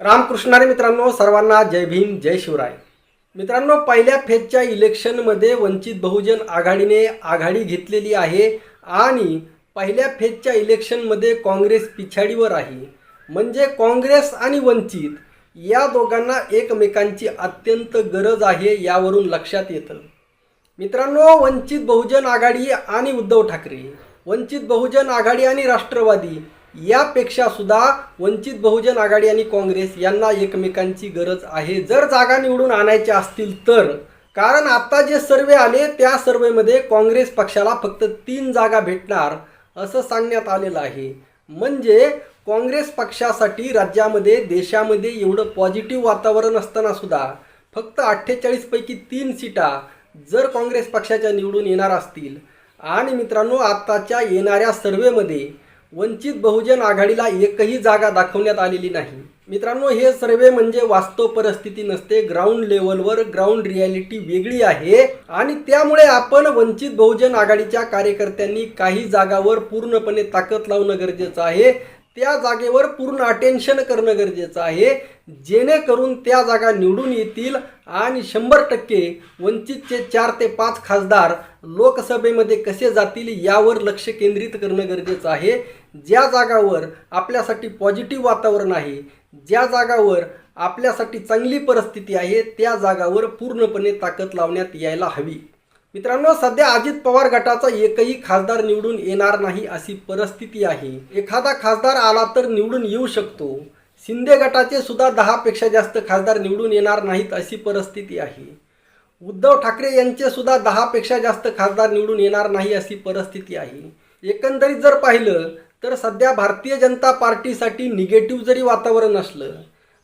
रामकृष्णारे मित्रांनो सर्वांना जय भीम जय शिवराय. मित्रांनो पहिल्या फेजच्या इलेक्शनमध्ये वंचित बहुजन आघाडीने आघाडी घेतलेली आहे आणि पहिल्या फेजच्या इलेक्शनमध्ये काँग्रेस पिछाडीवर आहे. म्हणजे काँग्रेस आणि वंचित या दोघांना एकमेकांची अत्यंत गरज आहे यावरून लक्षात येतं. मित्रांनो वंचित बहुजन आघाडी आणि उद्धव ठाकरे वंचित बहुजन आघाडी आणि राष्ट्रवादी यापेक्षा सुद्धा वंचित बहुजन आघाडी आणि काँग्रेस यांना एकमेकांची गरज आहे. जर जागा निवडून आणायच्या असतील तर. कारण आता जे सर्वे आले त्या सर्वेमध्ये काँग्रेस पक्षाला फक्त तीन जागा भेटणार असं सांगण्यात आलेलं आहे. म्हणजे काँग्रेस पक्षासाठी राज्यामध्ये देशामध्ये एवढं पॉझिटिव्ह वातावरण असताना सुद्धा फक्त अठ्ठेचाळीसपैकी तीन सीटा जर काँग्रेस पक्षाच्या निवडून येणार असतील. आणि मित्रांनो आत्ताच्या येणाऱ्या सर्वेमध्ये वंचित बहुजन आघाडीला एकही जागा दाखवण्यात आलेली नाही. मित्रांनो हे सर्वे म्हणजे वास्तव परिस्थिती नसते. ग्राउंड लेवलवर ग्राउंड रियालिटी वेगळी आहे आणि त्यामुळे आपण वंचित बहुजन आघाडीच्या कार्यकर्त्यांनी काही जागावर पूर्णपणे ताकद लावणं गरजेचं आहे. त्या जागेवर पूर्ण अटेन्शन करणं गरजेचं आहे. जेणेकरून त्या जागा निवडून येतील आणि शंभर टक्के वंचितचे चार ते पाच खासदार लोकसभेमध्ये कसे जातील यावर लक्ष केंद्रित करणं गरजेचं आहे. ज्या जागावर आपल्यासाठी पॉझिटिव्ह वातावरण आहे ज्या जागावर आपल्यासाठी चांगली परिस्थिती आहे त्या जागावर पूर्णपणे ताकद लावण्यात यायला हवी. मित्रांनो सध्या अजित पवार गटाचा एकही खासदार निवडून येणार नाही अशी परिस्थिती आहे. एखादा खासदार आला तर निवडून येऊ शकतो. शिंदे गटाचे सुद्धा दहापेक्षा जास्त खासदार निवडून येणार नाहीत अशी परिस्थिती आहे. उद्धव ठाकरे यांचे सुद्धा दहापेक्षा जास्त खासदार निवडून येणार नाही अशी परिस्थिती आहे. एकंदरीत जर पाहिलं तर सध्या भारतीय जनता पार्टीसाठी निगेटिव्ह जरी वातावरण असलं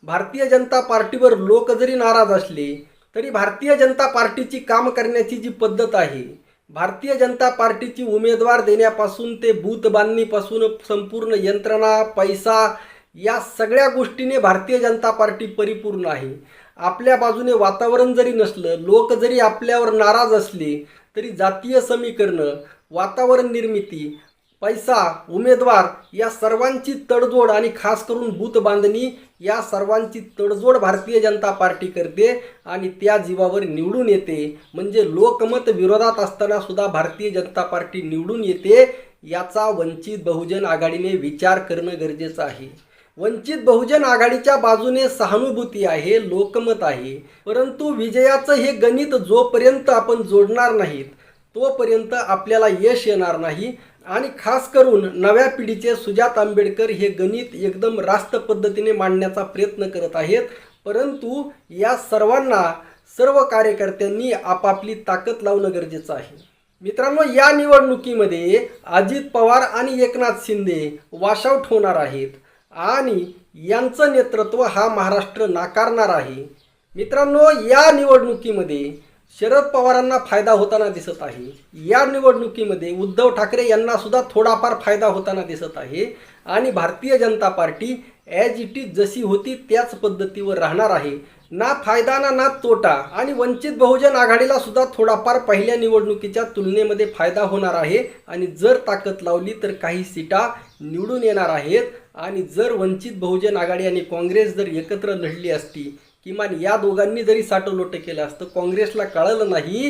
भारतीय जनता पार्टीवर लोक जरी नाराज असले तरी भारतीय जनता पार्टीची काम करण्याची जी पद्धत आहे भारतीय जनता पार्टीची उमेदवार देण्यापासून ते बूथ बांधणीपासून संपूर्ण यंत्रणा पैसा या सगळ्या गोष्टीने भारतीय जनता पार्टी परिपूर्ण आहे. आपल्या बाजूने वातावरण जरी नसलं लोक जरी आपल्यावर नाराज असले तरी जातीय समीकरणं वातावरण निर्मिती पैसा उमेदवार या सर्वांची तडजोड आणि खास करून बूथ बांधणी या सर्वांची तडजोड भारतीय जनता पार्टी करते आणि त्या जीवावर निवडून येते. म्हणजे लोकमत विरोधात असताना सुद्धा भारतीय जनता पार्टी निवडून येते याचा वंचित बहुजन आघाडीने विचार करणं गरजेचं आहे. वंचित बहुजन आघाडीच्या बाजूने सहानुभूती आहे लोकमत आहे. परंतु विजयाचं हे गणित जोपर्यंत आपण जोडणार नाहीत तोपर्यंत आपल्याला यश येणार नाही. आणि खास करून नव्या पिढीचे सुजात आंबेडकर हे गणित एकदम रास्त पद्धतीने मांडण्याचा प्रयत्न करत आहेत. परंतु या सर्वांना सर्व कार्यकर्त्यांनी आपापली ताकद लावणं गरजेचं आहे. मित्रांनो या निवडणुकीमध्ये अजित पवार आणि एकनाथ शिंदे वॉशआउट होणार आहेत आणि यांचं नेतृत्व हा महाराष्ट्र नाकारणार आहे. मित्रांनो या निवडणुकीमध्ये शरद पवारांना फायदा होताना दिसत आहे. या निवडणुकीमध्ये उद्धव ठाकरे यांना सुद्धा थोडाफार फायदा होताना दिसत आहे. आणि Bharatiya Janata party as it is जशी होती त्याच पद्धतीवर राहणार आहे. ना फायदा ना ना तोटा आणि वंचित बहुजन आघाडीला सुद्धा थोडाफार पहिल्या निवडणुकीच्या तुलनेमध्ये फायदा होणार आहे. आणि जर ताकद लावली तर काही सीटा निवडून येणार आहेत. आणि जर वंचित बहुजन आघाडी आणि काँग्रेस जर एकत्र लढली असती किमान या दोघांनी जरी साठवलोट केलं असतं काँग्रेसला कळलं नाही.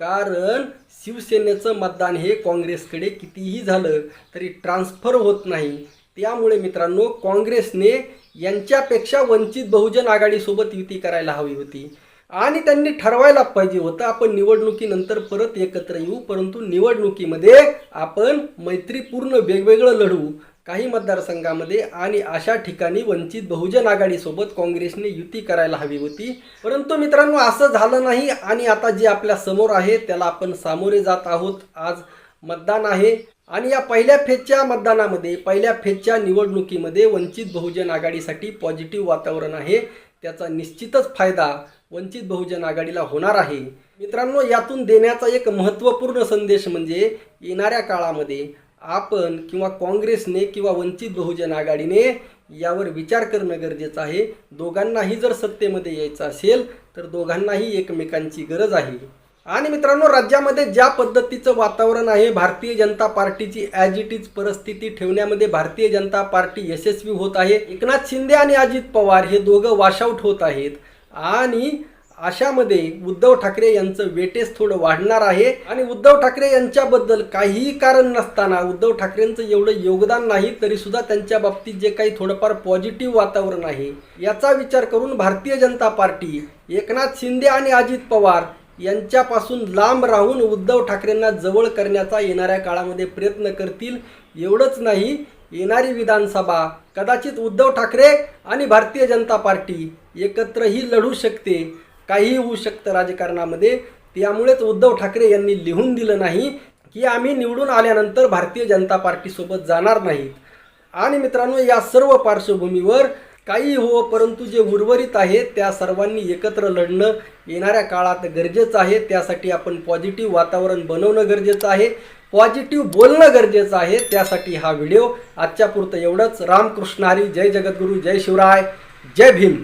कारण शिवसेनेचं मतदान हे काँग्रेसकडे कितीही झालं तरी ट्रान्स्फर होत नाही. त्यामुळे मित्रांनो काँग्रेसने यांच्यापेक्षा वंचित बहुजन आघाडीसोबत युती करायला हवी होती. आणि त्यांनी ठरवायला पाहिजे होतं आपण निवडणुकीनंतर परत एकत्र येऊ परंतु निवडणुकीमध्ये आपण मैत्रीपूर्ण वेगवेगळं लढू. काही मतदारसंघामध्ये आणि अशा ठिकाणी वंचित बहुजन आघाडीसोबत काँग्रेसने युती करायला हवी होती. परंतु मित्रांनो असं झालं नाही आणि आता जे आपल्यासमोर आहे त्याला आपण सामोरे जात आहोत. आज मतदान आहे आणि या पहिल्या फेजच्या मतदानामध्ये पहिल्या फेजच्या निवडणुकीमध्ये वंचित बहुजन आघाडीसाठी पॉझिटिव्ह वातावरण आहे. त्याचा निश्चितच फायदा वंचित बहुजन आघाडीला होणार आहे. मित्रांनो यातून देण्याचा एक महत्त्वपूर्ण संदेश म्हणजे येणाऱ्या काळामध्ये आपण किंवा काँग्रेसने किंवा वंचित बहुजन आघाडीने यावर विचार करणं गरजेचं आहे. दोघांनाही जर सत्तेमध्ये यायचं असेल तर दोघांनाही एकमेकांची गरज आहे. आणि मित्रांनो राज्यामध्ये ज्या पद्धतीचं वातावरण आहे भारतीय जनता पार्टीची ॲज इट इज परिस्थिती ठेवण्यामध्ये भारतीय जनता पार्टी यशस्वी होत आहे. एकनाथ शिंदे आणि अजित पवार हे दोघं वॉशआउट होत आहेत. आणि अशामध्ये उद्धव ठाकरे यांचं वेटेज थोडं वाढणार आहे. आणि उद्धव ठाकरे यांच्याबद्दल काहीही कारण नसताना उद्धव ठाकरेंचं एवढं योगदान नाही तरी सुद्धा त्यांच्या बाबतीत जे काही थोडंफार पॉझिटिव्ह वातावरण आहे याचा विचार करून भारतीय जनता पार्टी एकनाथ शिंदे आणि अजित पवार यांच्यापासून लांब राहून उद्धव ठाकरेंना जवळ करण्याचा येणाऱ्या काळामध्ये प्रयत्न करतील एवढंच नाही. येणारी विधानसभा कदाचित उद्धव ठाकरे आणि भारतीय जनता पार्टी एकत्रही लढू शकते. काहीही होऊ शकतं राजकारणामध्ये. त्यामुळेच उद्धव ठाकरे यांनी लिहून दिलं नाही की आम्ही निवडून आल्यानंतर भारतीय जनता पार्टीसोबत जाणार नाहीत. आणि मित्रांनो या सर्व पार्श्वभूमीवर काही हो परंतु जे उर्वरित आहे त्या सर्वांनी एकत्र लढणं येणाऱ्या काळात गरजेचं आहे. त्यासाठी आपण पॉझिटिव्ह वातावरण बनवणं गरजेचं आहे. पॉझिटिव्ह बोलणं गरजेचं आहे. त्यासाठी हा व्हिडिओ आजच्या पुरतं एवढंच. रामकृष्ण हरी. जय जगद्गुरू. जय शिवराय. जय भीम.